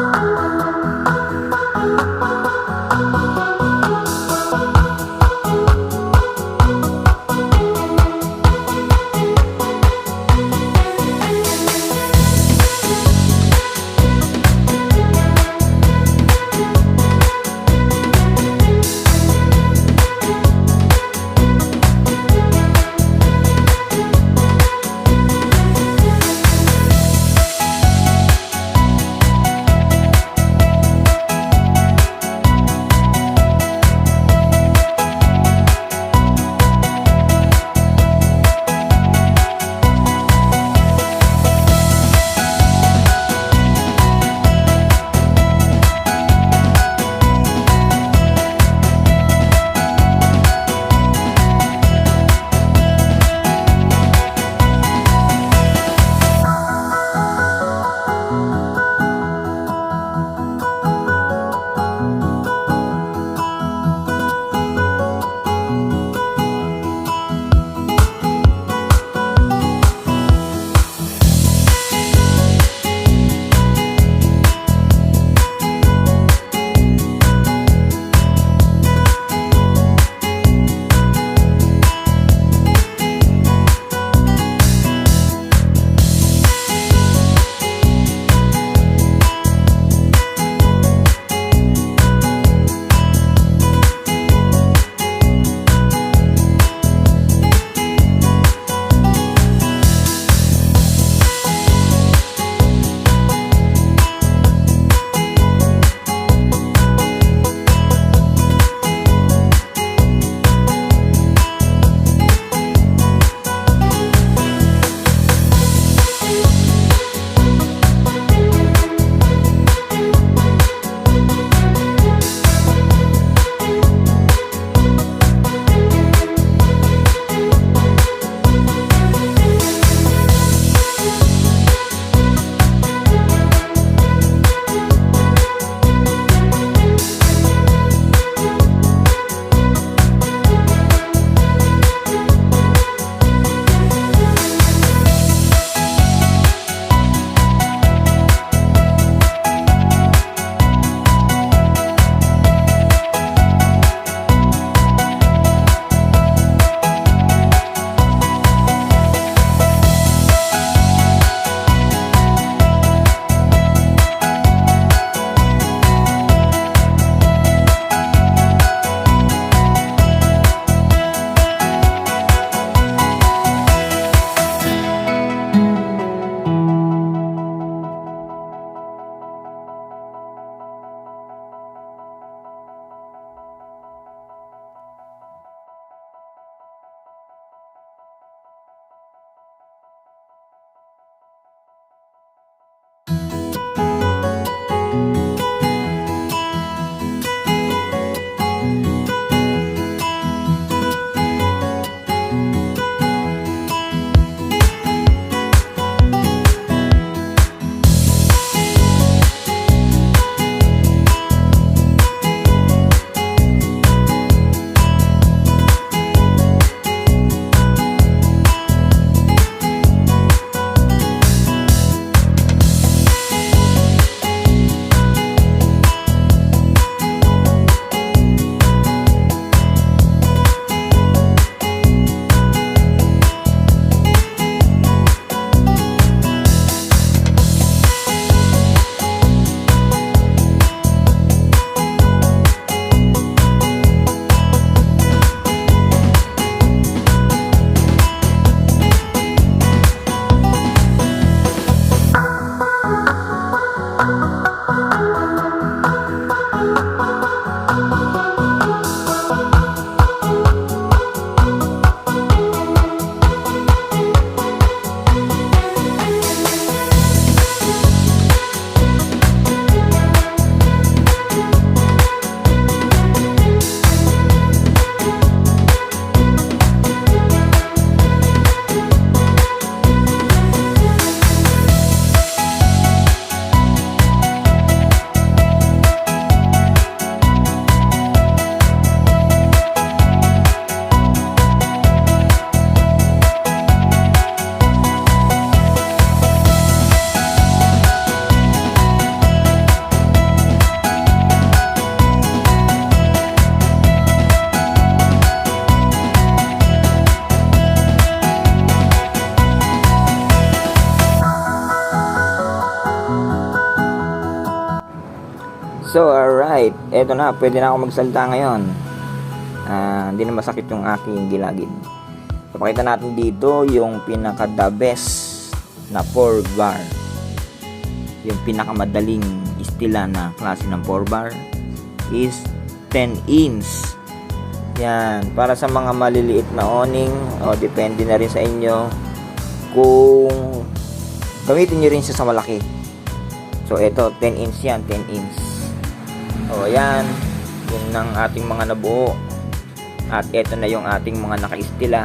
Thank you. So, alright. Eto na. Pwede na ako magsalita ngayon. Ah, hindi na masakit yung aking gilagid. Papakita natin dito yung pinaka the best na 4 bar. Yung pinakamadaling istila na klase ng 4 bar is 10 inch. Yan. Para sa mga maliliit na awning, o depende na rin sa inyo kung gamitin nyo rin siya sa malaki. So, ito, 10 inch yan, 10 inch. O, yan. Yun ng ating mga nabuo. At ito na yung ating mga nakaistila.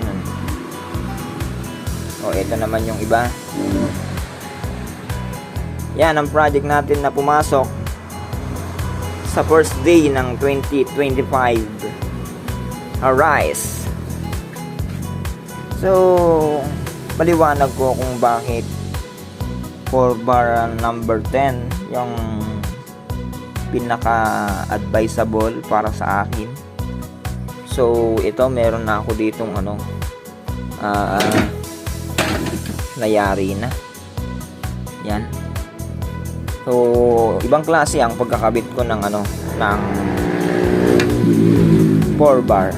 Yan. O, ito naman yung iba. Yan ang project natin na pumasok sa first day ng 2025. Alright. So, paliwanag ko kung bakit 4 bar number 10 yung pinaka-advisable para sa akin. So, ito meron na ako ditong ano ah nayari na. Yan. So, ibang klase ang pagkakabit ko ng ano ng 4 bar.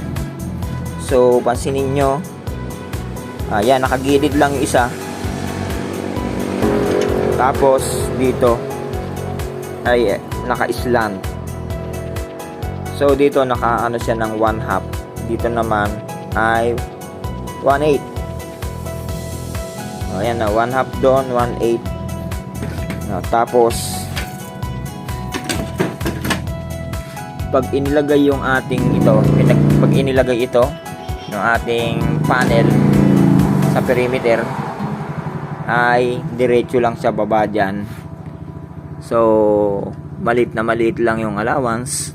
So, pansinin nyo Ayan, nakagilid lang yung isa. Tapos, dito, ay naka-slant. So, dito, naka, ano siya ng 1 half. Dito naman, ay 1 8. Ayan na, 1 half doon, 1 8. Ah, tapos, pag inilagay yung ating ito, pag inilagay ito, yung ating panel, sa perimeter ay diretso lang sa baba dyan so malit na maliit lang yung allowance.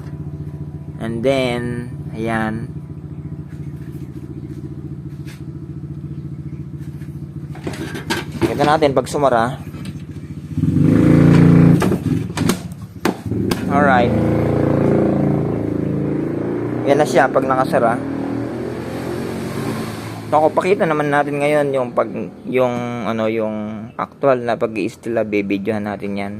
And then ayan. Ito natin pag sumara. Alright. Yan na siya pag nakasara. So, pakita naman natin ngayon yung pag yung ano yung actual na pag-iistila bibidyohan natin 'yan.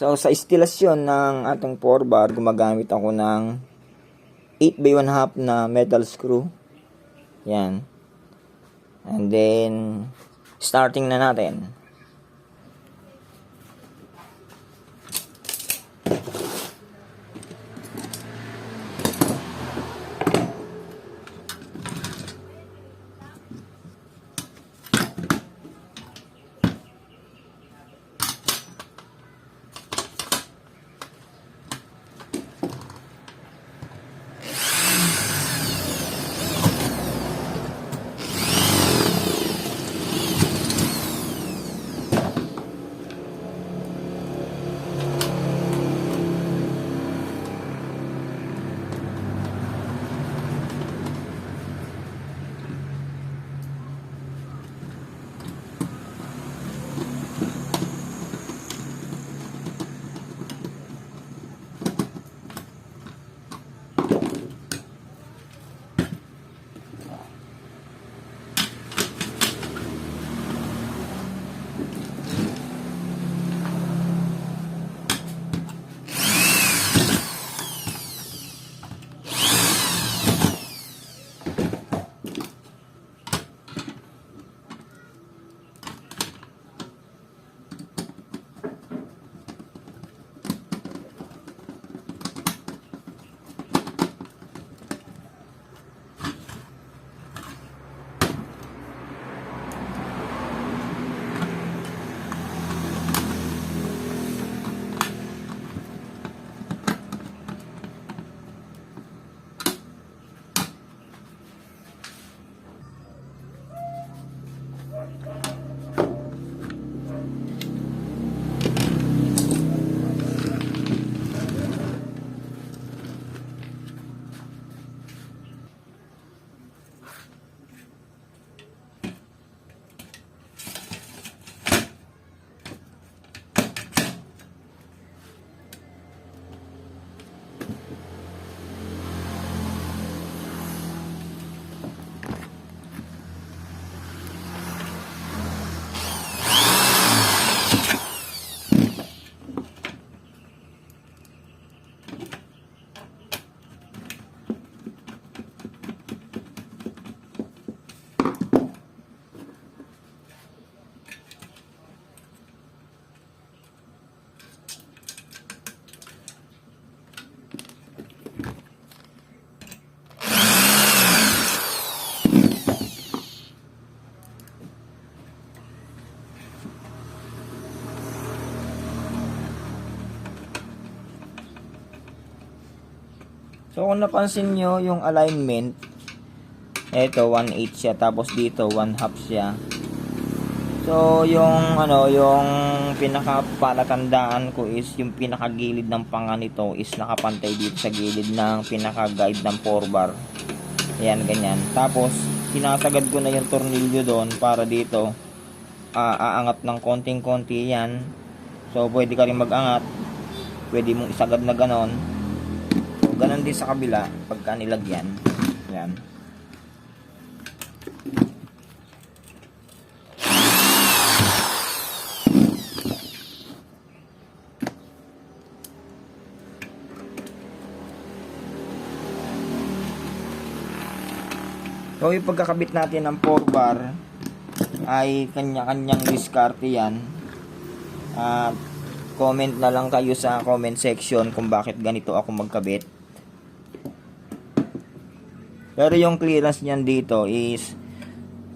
So sa istilasyon ng ating 4 bar gumagamit ako ng 8 by 1 half na metal screw. Yan. And then starting na natin. So kung napansin nyo yung alignment, eto 1/8 siya tapos dito 1 half siya. So yung ano, yung pinakapalatandaan ko is yung pinakagilid ng panga nito is nakapantay dito sa gilid ng pinaka-guide ng 4 bar. Ayan, ganyan. Tapos sinasagad ko na yung tornilyo doon para dito ah, aangat ng konting-konti yan. So pwede ka rin mag-angat. Pwede mong isagad na ganon. So, ganon din sa kabila pagka nilagyan. Yan. So, yung pagkakabit natin ng 4 bar ay kanya-kanyang diskarte yan. At comment na lang kayo sa comment section kung bakit ganito ako magkabit. Pero yung clearance niyan dito is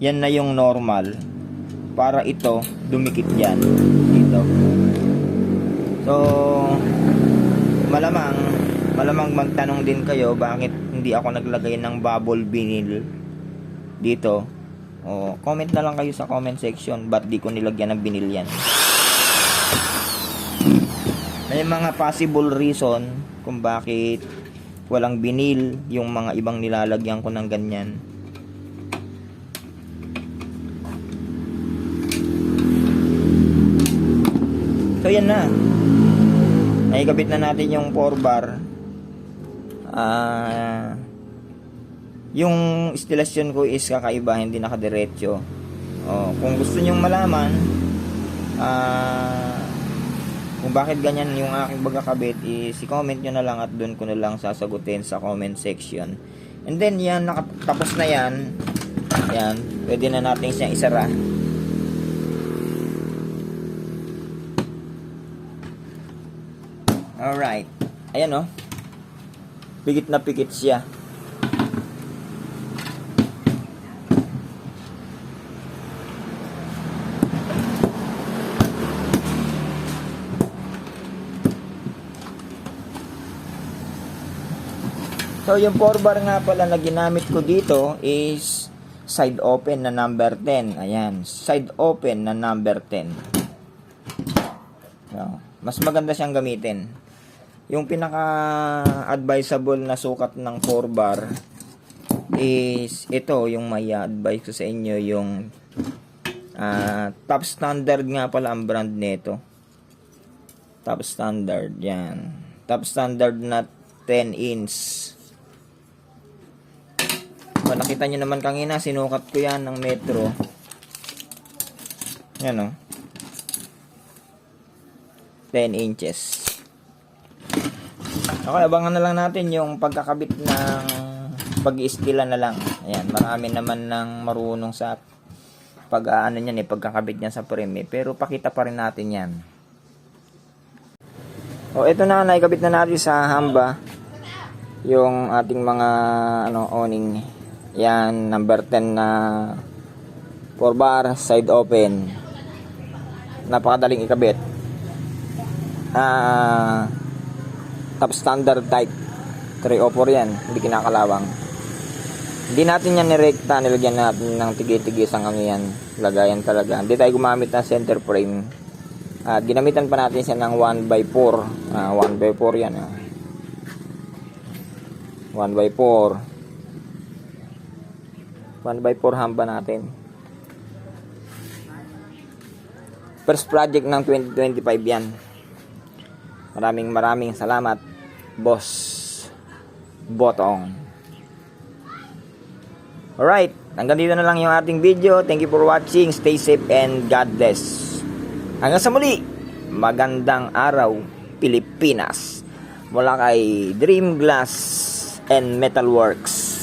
yan na yung normal para ito dumikit yan dito. So malamang malamang magtanong din kayo bakit hindi ako naglagay ng bubble vinyl dito. O, comment na lang kayo sa comment section ba't di ko nilagyan ng vinyl yan. May mga possible reason kung bakit walang binil yung mga ibang nilalagyan ko ng ganyan. So yan na. Naikabit na natin yung 4 bar. Ah yung instalasyon ko is kakaiba, hindi nakadiretso. Oh, kung gusto nyong malaman ah kung bakit ganyan yung aking pagkakabit is i-comment nyo na lang at doon ko na lang sasagutin sa comment section. And then yan, nakatapos na yan. Yan, pwede na natin siyang isara. Alright. Ayan oh. Pigit na pigit siya. So yung 4 bar nga pala na ginamit ko dito is side open na number 10. Ayan, side open na number 10. So, mas maganda siyang gamitin. Yung pinaka advisable na sukat ng 4 bar is ito yung may advice ko sa inyo yung ah, top standard nga pala ang brand nito. Top standard yan. Top standard na 10 inch. O, nakita nyo naman kanina, sinukat ko yan ng metro. Yan o. 10 inches. Okay, abangan na lang natin yung pagkakabit ng pag-iistila na lang. Ayan, marami naman ng marunong sa pag ano niyan eh, pagkakabit niyan sa frame eh. Pero pakita pa rin natin yan. O, ito na, naikabit na natin sa hamba yung ating mga ano awning yan, number 10 na 4 bar, side open. Napakadaling ikabit. Ah, top standard type. 304 yan, hindi kinakalawang. Hindi natin yan nirekta, nilagyan natin ng tigi-tigis ang ano yan. Lagayan talaga. Hindi tayo gumamit ng center frame. At ginamitan pa natin siya ng 1x4. Ah, 1x4 yan. Ah. 1x4. 1 by 4 hamba natin. First project ng 2025 yan. Maraming maraming salamat, boss Botong. Alright, hanggang dito na lang yung ating video. Thank you for watching. Stay safe and God bless. Hanggang sa muli, magandang araw, Pilipinas. Mula kay Dream Glass and Metalworks.